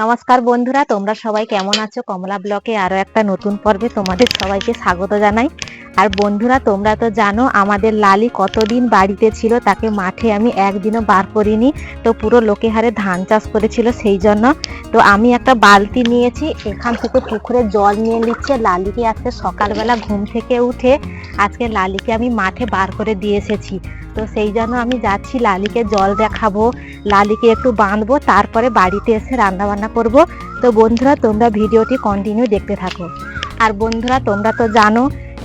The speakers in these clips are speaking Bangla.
নমস্কার বন্ধুরা, তোমরা সবাই কেমন আছো? কমলা ব্লকে আরও একটা নতুন পর্বে তোমাদের সবাইকে স্বাগত জানাই। আর বন্ধুরা, তোমরা তো জানো আমাদের লালি কতদিন বাড়িতে ছিল, তাকে মাঠে আমি একদিনও বার করিনি। তো পুরো লোকে হারে ধান চাষ করেছিল সেই জন্য। তো আমি একটা বালতি নিয়েছি, এখান থেকে পুকুরে জল নিয়ে নিচ্ছে। লালিকে আজকে সকালবেলা ঘুম থেকে উঠে আজকে লালিকে আমি মাঠে বার করে দিয়ে এসেছি। তো সেই জন্য আমি যাচ্ছি, লালিকে জল দেখাবো, লালিকে একটু বাঁধবো, তারপরে বাড়িতে এসে রান্না বান্না করব। তো বন্ধুরা, তোমরা ভিডিওটি কন্টিনিউ দেখতে থাকো। আর বন্ধুরা, তোমরা তো জানো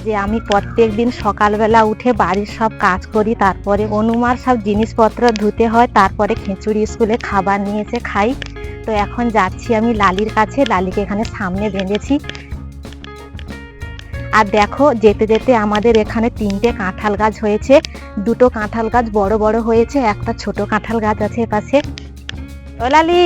যে আমি প্রত্যেক দিন সকালবেলা উঠে বাড়ির সব কাজ করি, তারপরে অনুমার সব জিনিসপত্র ধুতে হয়, তারপরে খিচুড়ি স্কুলে খাবার নিয়ে এসে খাই। তো এখন যাচ্ছি আমি লালির কাছে, লালিকে এখানে সামনে বেঁধেছি। আর দেখো, যেতে যেতে আমাদের এখানে তিনটে কাঁঠাল গাছ হয়েছে। দুটো কাঁঠাল গাছ বড় বড় হয়েছে, একটা ছোট কাঁঠাল গাছ আছে এপাশে ও লালি!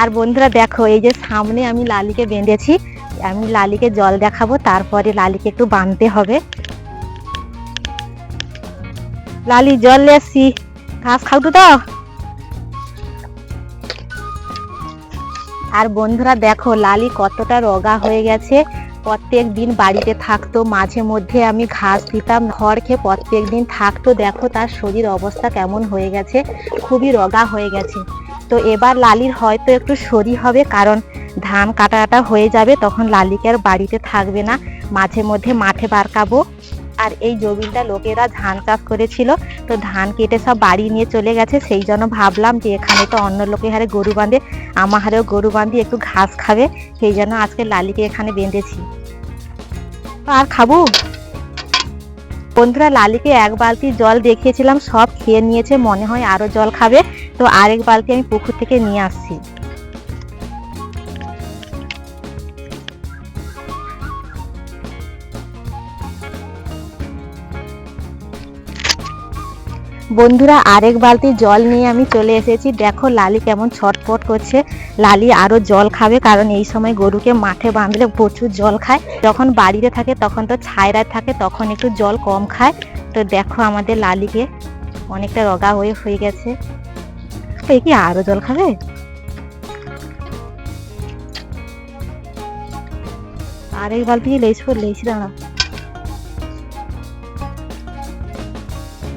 আর বন্ধুরা দেখো, এই যে সামনে আমি লালিকে বেঁধেছি, আমি লালিকে জল দেখাবো, তারপরে লালিকে একটু বাঁধতে হবে। লালি, জল আসছি। ঘাস খাও তো। আর বন্ধুরা দেখো, লালি কতটা রোগা হয়ে গেছে। প্রত্যেক দিন বাড়িতে থাকতো, মাঝে মধ্যে আমি ঘাস দিতাম, ঘর খেয়ে প্রত্যেক দিন থাকতো। দেখো তার শরীর অবস্থা কেমন হয়ে গেছে, খুবই রোগা হয়ে গেছে। তো এবার লালির হয়তো একটু সরি হবে, কারণ ধান কাটা কাটা হয়ে যাবে, তখন লালিকে আর বাড়িতে থাকবে না। মাঝে মধ্যে মাঠে বারকাবো আর এই জমিটা লোকেরা ধান চাষ করেছিল, তো ধান কেটে সব বাড়ি নিয়ে চলে গেছে। সেই জন্য ভাবলাম যে এখানে তো অন্য লোকের হারে গরু বাঁধে, আমার হারেও গরু বাঁধি, একটু ঘাস খাবে। সেই জন্য আজকে লালিকে এখানে বেঁধেছি। আর খাব? বন্ধুরা, লালিকে এক বালতি জল দেখিয়েছিলাম, সব খেয়ে নিয়েছে, মনে হয় আরও জল খাবে। তো আরেক বালতি আমি পুকুর থেকে নিয়ে আসছি। বন্ধুরা, আরেক বালতি জল নিয়ে আমি চলে এসেছি। দেখো, লালি কেমন ছটফট করছে। লালি আরও জল খাবে, কারণ এই সময় গরুকে মাঠে বাঁধলে প্রচুর জল খায়। যখন বাড়িতে থাকে, তখন তো ছায়রায় থাকে, তখন একটু জল কম খায়। তো দেখো, আমাদের লালিকে অনেকটা রগা হয়ে হয়ে গেছে। এ কি আরও জল খাবে? আরেক বালতি লেস করে লেছি দাঁড়া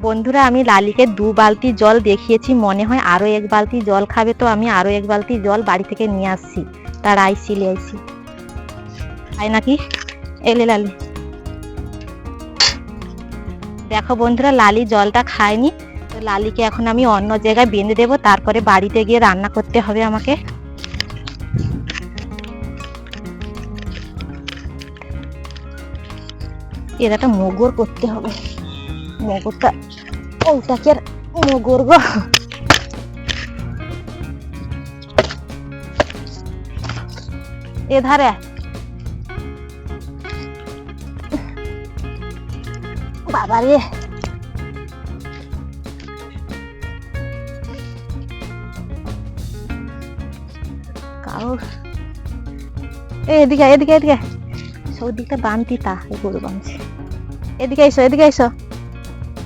বন্ধুরা, আমি লালিকে দু বালতি জল দেখিয়েছি, মনে হয় আরও এক বালতি জল খাবে তো আমি আরও এক বালতি জল বাড়ি থেকে নিয়ে আসছি। তার আইসি, লে আইসি। তাই নাকি? এলে লালি। দেখো বন্ধুরা, লালি জলটা খায়নি। তো লালিকে এখন আমি অন্য জায়গায় বেঁধে দেবো, তারপরে বাড়িতে গিয়ে রান্না করতে হবে আমাকে। এর একটা মগর করতে হবে। মগরটা ওটাকে মগর গো? এধারে। বাবা রে এদিকে এদিকে এদিকে সব দিকটা বানতি তা গরু বানছে এদিকে এসো এদিকে এসো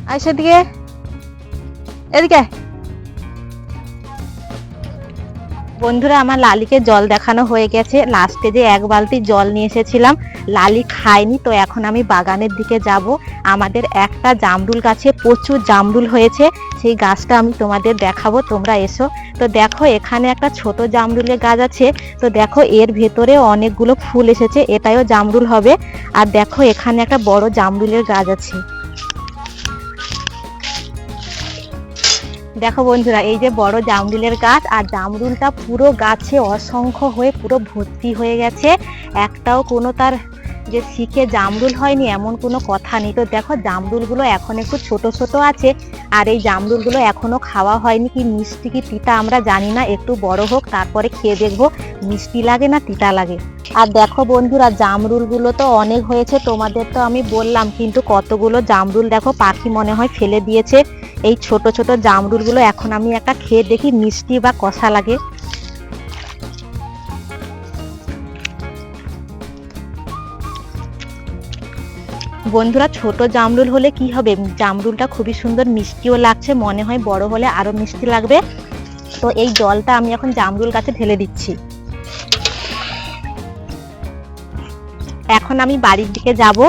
আইসো এদিকে। এদিকে বন্ধুরা, আমার লালিকে জল দেখানো হয়ে গেছে। লাস্টে যে এক বালতি জল নিয়ে এসেছিলাম, লালি খায়নি, তো এখন আমি বাগানের দিকে যাব। আমাদের একটা জামরুল গাছে প্রচুর জামরুল হয়েছে, সেই গাছটা আমি তোমাদের দেখাবো, তোমরা এসো। তো দেখো, এখানে একটা ছোট জামরুলের গাছ আছে। তো দেখো, এর ভেতরে অনেকগুলো ফুল এসেছে এটাও জামরুল হবে। আর দেখো, এখানে একটা বড় জামরুলের গাছ আছে। দেখো বন্ধুরা, এই যে বড় জামরুলের গাছ, আর জামরুলটা পুরো গাছে অসংখ্য হয়ে পুরো ভর্তি হয়ে গেছে। একটাও কোনো তার যে শিখে জামরুল হয়নি এমন কোনো কথা নেই। তো দেখো, জামরুলগুলো এখন একটু ছোট ছোট আছে, আর এই জামরুলগুলো এখনও খাওয়া হয়নি। কি মিষ্টি, কি তিতা আমরা জানি না। একটু বড় হোক, তারপরে খেয়ে দেখব মিষ্টি লাগে না তিতা লাগে। আর দেখো বন্ধুরা, জামরুলগুলো তো অনেক হয়েছে, তোমাদের তো আমি বললাম, কিন্তু কতগুলো জামরুল দেখো পাখি মনে হয় ফেলে দিয়েছে। এই ছোট ছোট জামরুলগুলো এখন আমি একটা খেয়ে দেখি মিষ্টি বা কষা লাগে। বন্ধুরা, ছোট জামরুল হলে কি হবে? জামরুলটা খুবই সুন্দর, মিষ্টিও লাগছে, মনে হয় বড় হলে আরও মিষ্টি লাগবে। তো এই জলটা আমি এখন জামরুল গাছে ঢেলে দিচ্ছি। এখন আমি বাড়ির দিকে যাব,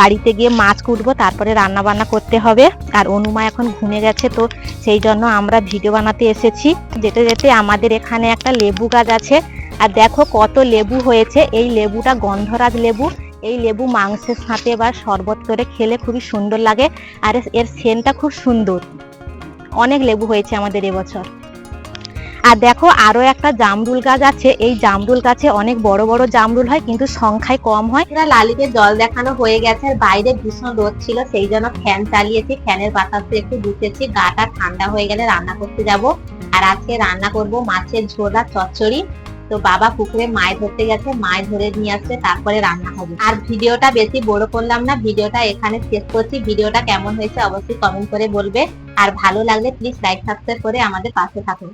বাড়িতে গিয়ে মাছ কুটবো, তারপরে রান্না বান্না করতে হবে। আর অনুমা এখন ঘুমে গেছে, তো সেই জন্য আমরা ভিডিও বানাতে এসেছি। যেতে যেতে আমাদের এখানে একটা লেবু গাছ আছে। আর দেখো কত লেবু হয়েছে, এই লেবুটা গন্ধরাজ লেবু। এই লেবু মাংসের সাথে বা শরবত করে খেলে খুবই সুন্দর লাগে আর এর সেনটা খুব সুন্দর। অনেক লেবু হয়েছে আমাদের এবছর। আর দেখো আরও একটা জামরুল গাছ আছে। এই জামরুল গাছে অনেক বড় বড় জামরুল হয়, কিন্তু সংখ্যায় কম হয়। লালিকে জল দেখানো হয়ে গেছে। আর বাইরে ভীষণ রোদ ছিল, সেই জন্য ফ্যান চালিয়েছি। ফ্যানের বাতাসে একটু বসেছি গাটা ঠান্ডা হয়ে গেলে রান্না করতে যাব। আর আজকে রান্না করব মাছের ঝোলা চচ্চড়ি। তো বাবা পুকুরে মায় ধরতে গেছে মায় ধরে নিয়ে আসছে, তারপরে রান্না হবে। আর ভিডিওটা বেশি বড় করলাম না, ভিডিওটা এখানে শেষ করছি। ভিডিওটা কেমন হয়েছে অবশ্যই কমেন্ট করে বলবে। আর ভালো লাগলে প্লিজ লাইক সাবস্ক্রাইব করে আমাদের পাশে থাকুন।